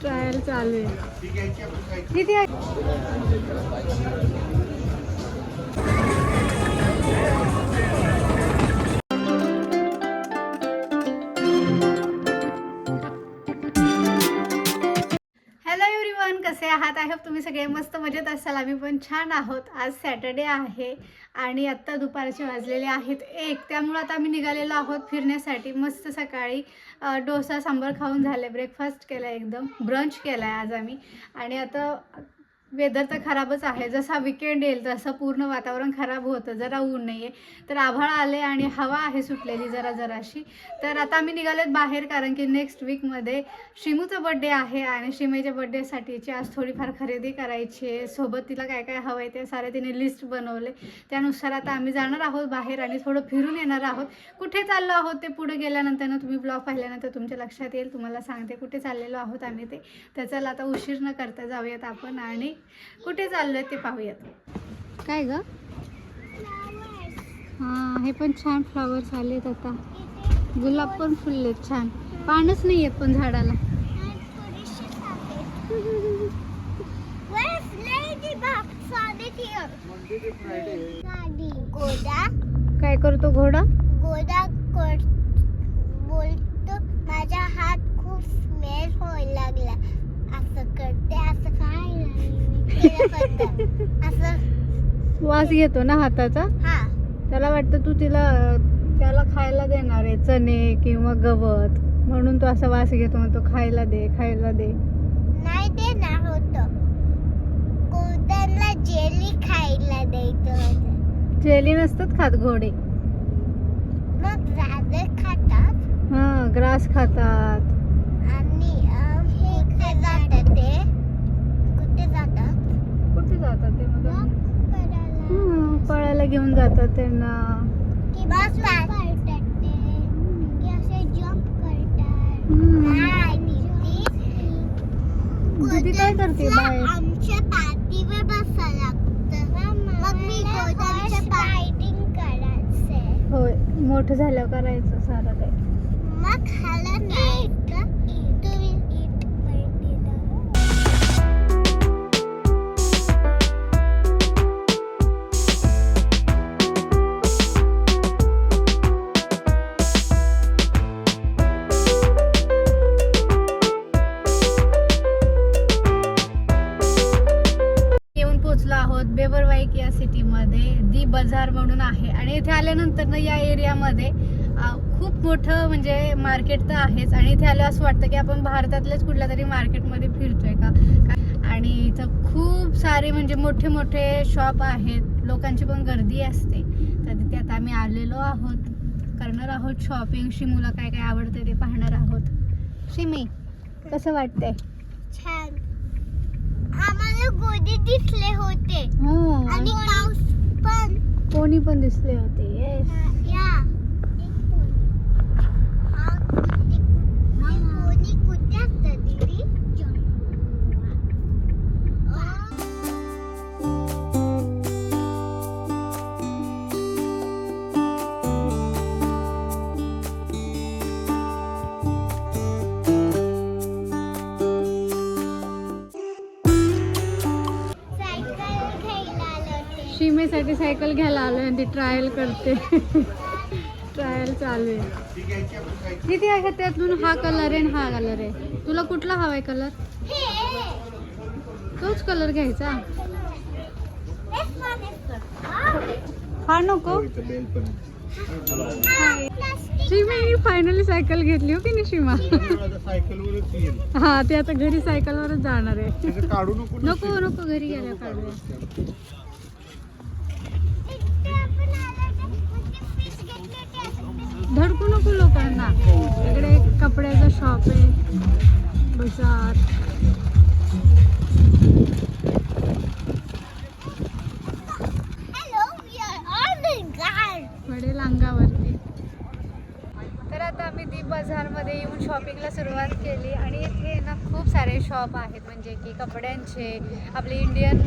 Trial चालू आहे. किती आहे? आहात. आय होप तुम्ही सगळे मस्त मजेत असाल. आम्ही पण छान आहोत. आज सॅटर्डे आहे आणि आत्ता दुपारचे वाजलेले आहेत एक. त्यामुळं आता आम्ही निघालेलो आहोत फिरण्यासाठी. मस्त सकाळी डोसा सांबार खाऊन झाले. ब्रेकफास्ट केला एकदम. ब्रंच केला आहे आज आम्ही. आणि आता वेदर तर खराबच आहे. जसा विकेंड येईल तसं पूर्ण वातावरण खराब होतं. जरा ऊन नाही आहे तर आभाळ आले आणि हवा आहे सुटलेली जरा जराशी. तर आता आम्ही निघालेत बाहेर कारण की नेक्स्ट वीकमध्ये श्रीमूचा बड्डे आहे आणि शिमेच्या बड्डेसाठीची आज थोडीफार खरेदी करायची आहे. सोबत तिला काय काय हवं आहे ते सारे तिने लिस्ट बनवले. त्यानुसार आता आम्ही जाणार आहोत बाहेर आणि थोडं फिरून येणार आहोत. कुठे चाललो आहोत ते पुढे गेल्यानंतर तुम्ही ब्लॉग पाहिल्यानंतर तुमच्या लक्षात येईल. तुम्हाला सांगते कुठे चाललेलो आहोत आम्ही ते. तर चला आता उशीर न करता जाऊयात आपण आणि कुठे चाललोय ते पाहूयात. काय ग? हां हे पण छान फ्लावर्स आलेत आता. गुलाब पण फुललेत छान. पानच नाही आहेत पण झाडाला. काय करतो घोडा? गोदा कर बोलतो माझा हात खूप स्मेल व्हायला लागला. असं करते असं काय वास घेतो ना हाताचा? हा. त्याला वाटतं तू तिला त्याला खायला देणार आहे चणे किंवा गवत. म्हणून तो असा वास घेतो तो खायला दे खायला दे. नाही देणार होतं. जेली खायला द्यायचं जेली नसतात खात घोडे. खातात. हा ग्रास खातात. आणि अं, कुठे जातात ते कुठे जातात कुठे जातात ते हं, पळायला. घेऊन जातात त्यांना. दीदी काय करते बाहेर? आमच्या पाठीवर बसायला लागतं. मग मी करायचे होय मोठं झाल्यावर करायचं सारं काही मग खाला नाही बाजार म्हणून आहे. आणि इथे आल्यानंतर ना या एरियामध्ये खूप मोठं म्हणजे मार्केट तर आहेच. आणि इथे आलं असं वाटतं की आपण भारतातल्याच कुठल्या तरी मार्केटमध्ये फिरतोय का? का- आणि इथं खूप सारे म्हणजे मोठे मोठे शॉप आहेत. लोकांची पण गर्दी असते. तर तिथे आता आम्ही आलेलो आहोत. करणार आहोत शॉपिंग शिमूला काय काय आवडतं ते पाहणार आहोत. शिमी कसं वाटतंय? छान. आम्हाला गोदी दिसले होते. हो. आणि पाऊस पण. कोणी पण दिसले होते येस या. सायकल घ्यायला आलोय आणि ती ट्रायल करते. ट्रायल चालू आहे. किती आहे त्यातून? हा कलर आहे हा कलर आहे. तुला कुठला हवाय कलर हे तोच कलर घ्यायचा. हा नको. शिमी फायनली सायकल घेतली हो की नाही शिमा? हा ती आता घरी सायकलवरच जाणार आहे. नको नको घरी गेल्या काढूया धडकू नको लोकांना. इकडे एक कपड्याचा शॉप आहे. बाजार अंगावरती तर आता आम्ही दीप बाजारमध्ये येऊन शॉपिंगला सुरुवात केली आणि इथे ना खूप सारे शॉप आहेत. म्हणजे की कपड्यांचे आपले इंडियन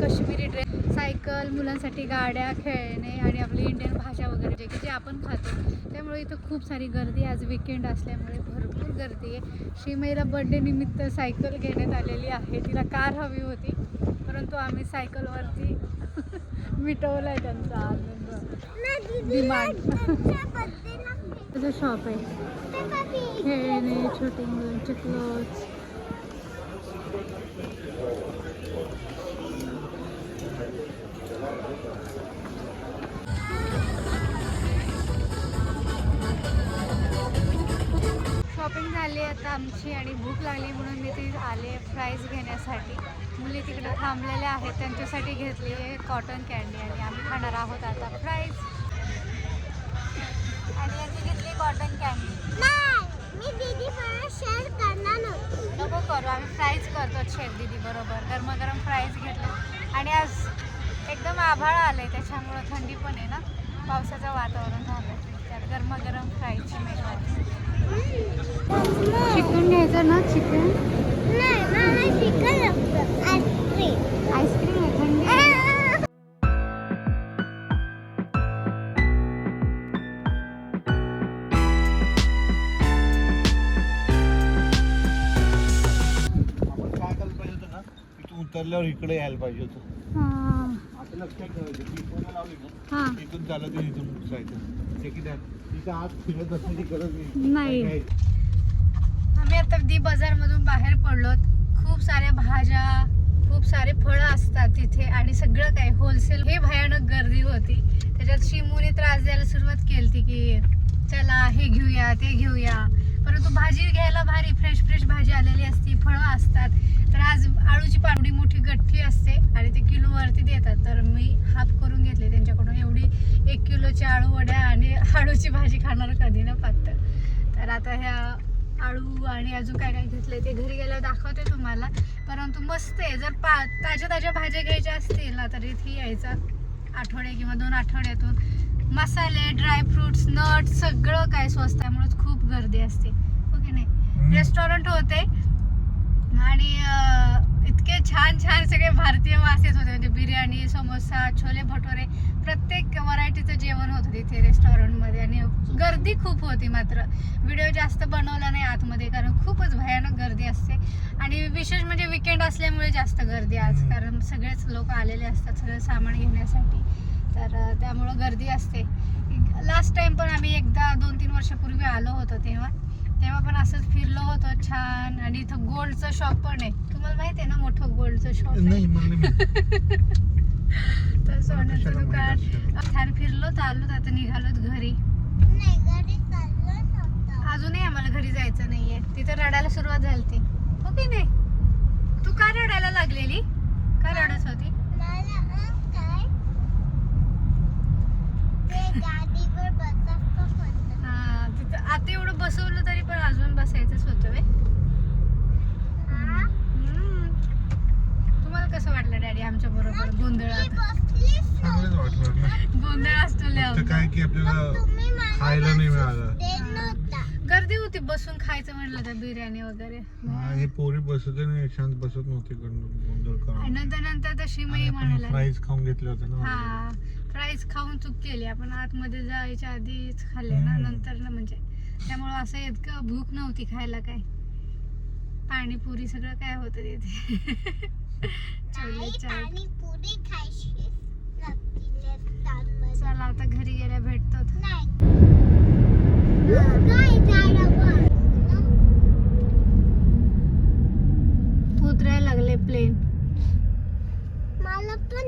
काश्मीरी ड्रेस सायकल मुलांसाठी गाड्या खेळणे आणि आपली इंडियन भाषा वगैरे जे की जे आपण खातो. त्यामुळे इथं खूप सारी गर्दी. आज विकेंड असल्यामुळे भरपूर गर्दी आहे. श्रीमईला बड्डे निमित्त सायकल घेण्यात आलेली आहे. तिला कार हवी होती परंतु आम्ही सायकलवरती मिटवला आहे त्यांचा आनंद. डिमांड. त्याचं शॉप आहे. खेळणे छोटे मुलांचे क्लोथ्स झाली आता आमची आणि भूक लागली म्हणून मी ती आले फ्राईज घेण्यासाठी. मुली तिकडे थांबलेल्या आहेत त्यांच्यासाठी घेतली आहे कॉटन कॅन्डी आणि आम्ही खाणार आहोत आता फ्राईज आणि यांची घेतली कॉटन कॅन्डी नको करू आम्ही फ्राईज करतो शेफ दिदी बरोबर. गरमागरम फ्राईज घेतलं. आणि आज एकदम आभाळ आलं आहे त्याच्यामुळं थंडी पण आहे ना. पावसाचं वातावरण झालं त्यात गरमागरम मेजवानी चिकन घ्यायचं ना चिकन? आईस्क्रीम. आईस्क्रीम आहे. आपण काय करायला पाहिजे होतं ना इथून उतरल्यावर इकडे यायला पाहिजे होतं. हां. लक्षात ठेवायचं की लावली ना हां इथून इथून नाही तिथं आत फिरत असण्याची गरज नाही. आम्ही आता दी बाजारमधून बाहेर पडलो खूप साऱ्या भाज्या खूप सारे फळं असतात तिथे आणि सगळं काय होलसेल हे भयानक गर्दी होती. त्याच्यात शिमूने त्रास द्यायला सुरुवात केली की चला हे घेऊया ते घेऊया. परंतु भाजी घ्यायला भारी फ्रेश फ्रेश भाजी आलेली असती फळं असतात. तर आज आळूची पावडी मोठी गठ्ठी असते आणि ते किलोवरती देतात. तर मी हाफ करून घेतले त्यांच्याकडून एवढी एक किलोची आळू वड्या आणि आळूची भाजी खाणार कधी ना पातळ तर आता ह्या आळू आणि अजून काय काय घेतलंय ते घरी गेल्यावर दाखवते तुम्हाला. परंतु मस्त आहे. जर पा ताज्या ताज्या भाज्या घ्यायच्या असतील ना तर इथे यायचं आठवडे किंवा दोन आठवड्यातून मसाले ड्रायफ्रुट्स नट सगळं काय स्वस्त त्यामुळे खूप गर्दी असते. हो की नाही? रेस्टॉरंट होते. आणि इतके छान छान सगळे भारतीय येत होते. म्हणजे बिर्याणी समोसा छोले भटोरे प्रत्येक व्हरायटीचं जेवण होतं तिथे रेस्टॉरंटमध्ये आणि गर्दी खूप होती मात्र. व्हिडिओ जास्त बनवला नाही आतमध्ये कारण खूपच भयानक गर्दी असते. आणि विशेष म्हणजे विकेंड असल्यामुळे जास्त गर्दी आज. कारण सगळेच लोक आलेले असतात सगळं सामान घेण्यासाठी. तर त्यामुळं गर्दी असते. लास्ट टाइम पण आम्ही एकदा दोन तीन वर्षापूर्वी आलो होतो तेव्हा. तेव्हा पण असंच फिरलो होतो छान आणि इथं गोल्डचं शॉप पण आहे. तुम्हाला माहिती आहे ना मोठं गोल्डचं शॉप. तर सोन्याचं दुकान? छान फिरलो तर आलो आता निघालोत घरी. नाही घरी चाललो नव्हतं. अजूनही आम्हाला घरी जायचं नाहीये. तिथं रडायला सुरुवात झाली हो की नाही? तू का रडायला लागलेली? का रडत होती मला अं, काय ते गाडीवर बसायचं होतं हा आता एवढं बसवलं तरी पण अजून बसायचंच होतं वे हा? तुम्हाला कसं वाटलं डॅडी आमच्या बरोबर गोंधळात गोंधळ असतो. काय की आपल्याला खायला नाही मिळालं. गर्दी होती बसून खायचं म्हणलं तर बिर्याणी वगैरे. हा, हे पोरी बसत नाही शांत बसत नव्हते नंतर नंतर तशी मी म्हणाला फ्राईज खाऊन घेतले होते ना हा फ्राईज खाऊन चूक केली. आपण आतमध्ये जायच्या आधीच खाल्ले ना. नंतर ना म्हणजे. त्यामुळं असं इतकं भूक नव्हती खायला काय. पाणीपुरी सगळं काय होतं तिथे. चला आता घरी गेल्या भेटतो नाही. काय झाडावर उतरायला लागले प्लेन मला पण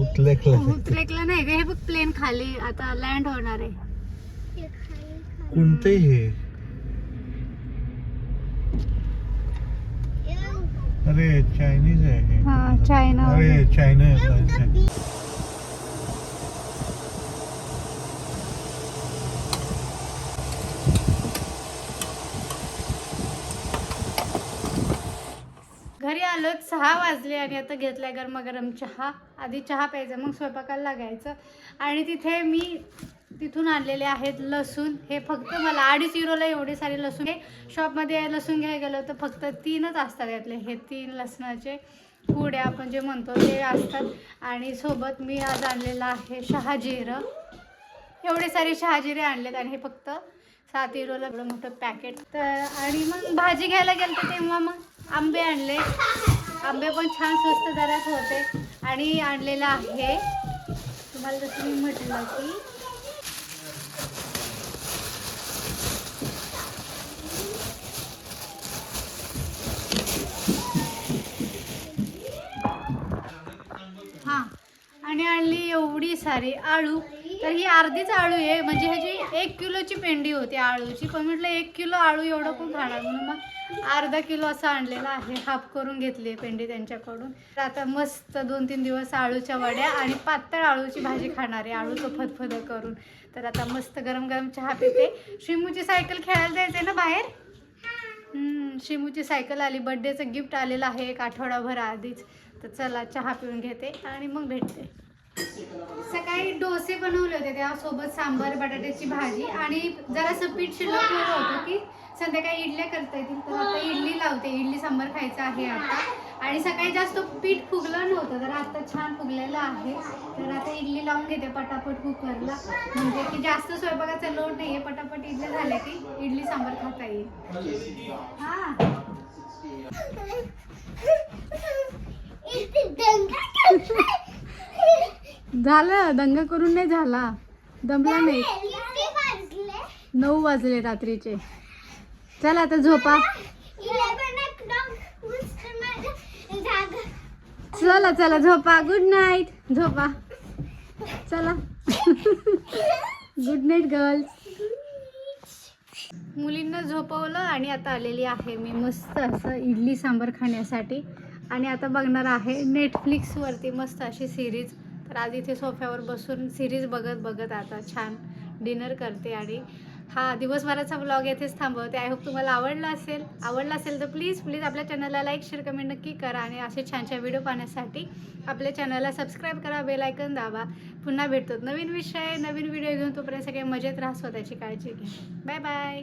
उतलेकलं नाही का हे बघ प्लेन खाली. आता लँड होणार आहे. कोणते हे? अरे चायनीज आहे हे. हा चायना अरे चायना घरी आलो सहा वाजले आणि आता घेतलाय गरमागरम चहा. आधी चहा प्यायचा मग स्वयंपाकाला लागायचं. आणि तिथे मी तिथून आणलेले आहेत लसूण. हे फक्त मला अडीच युरोला एवढे सारे लसूण हे शॉपमध्ये लसूण घ्यायला गेलं तर फक्त तीनच असतात यातले. हे तीन लसणाचे पुड्या आपण जे म्हणतो ते असतात. आणि सोबत मी आज आणलेलं आहे शहाजिरं एवढे सारे शहाजिरे आणलेत आणि हे फक्त सात युरोला एवढं मोठं पॅकेट तर आणि मग भाजी घ्यायला गेलं तेव्हा मग आंबे आणले. आंबे पण छान स्वस्त दरात होते. आणि आणलेलं आहे. तुम्हाला जसं मी म्हटलं की हां आणि आणली एवढी सारी आळू. तर ही अर्धीच आळू आहे. म्हणजे ह्याची एक किलोची पेंडी होती आळूची. पण म्हटलं एक किलो आळू एवढं पण खाणार? म्हणून मग अर्धा किलो असं आणलेला आहे. हाफ करून घेतली आहे पेंडी त्यांच्याकडून. तर आता मस्त दोन तीन दिवस आळूच्या वड्या आणि पातळ आळूची भाजी खाणार आहे. आळूचं फदफद करून. तर आता मस्त गरम गरम चहा पिते. श्रीमूची सायकल खेळायला जायचं ना बाहेर? शिमूची सायकल आली. बड्डेचं गिफ्ट आलेलं आहे एक आठवडाभर आधीच. तर चला चहा पिऊन घेते आणि मग भेटते. सकाळी डोसे बनवले होते त्यासोबत सांबार बटाट्याची भाजी आणि जरासं पीठ शिल्लक ठेवलं होतं की संध्याकाळी इडल्या करता येतील. तर आता इडली लावते. इडली सांबार खायचं आहे आता. आणि सकाळी जास्त पीठ फुगलं नव्हतं तर आता छान फुगलेलं आहे. तर आता इडली लावून घेते पटापट कुकरला. म्हणजे की जास्त स्वयंपाकाचा लोड नाही आहे पटापट इडल्या झाल्या की इडली सांबार खाता येईल. हा. झालं दंगा करून नाही झाला. दमला नाही? नऊ वाजले रात्रीचे. चला आता झोपा. 11 o'clock. नुसतं माझं जागा. चला चला झोपा. गुड नाईट झोपा. चला. गुड नाईट गर्ल्स मुलींना झोपवलं आणि आता आलेली आहे मी मस्त असं इडली सांबार खाण्यासाठी. आणि आता बघणार आहे नेटफ्लिक्सवरती मस्त अशी सिरीज तर आज इथे सोफ्यावर बसून सिरीज बघत बघत आता छान डिनर करते आणि हा दिवसभराचा ब्लॉग येथेच थांबवते. आय होप तुम्हाला आवडला असेल. आवडला असेल तर प्लीज प्लीज आपल्या चॅनलला लाईक शेअर कमेंट नक्की करा आणि असे छान छान व्हिडिओ पाहण्यासाठी आपल्या चॅनलला सबस्क्राईब करा बेलायकन दाबा. पुन्हा भेटतो नवीन विषय नवीन व्हिडिओ घेऊन. तोपर्यंत सगळे मजेत राहा स्वतःची काळजी घ्या. Bye bye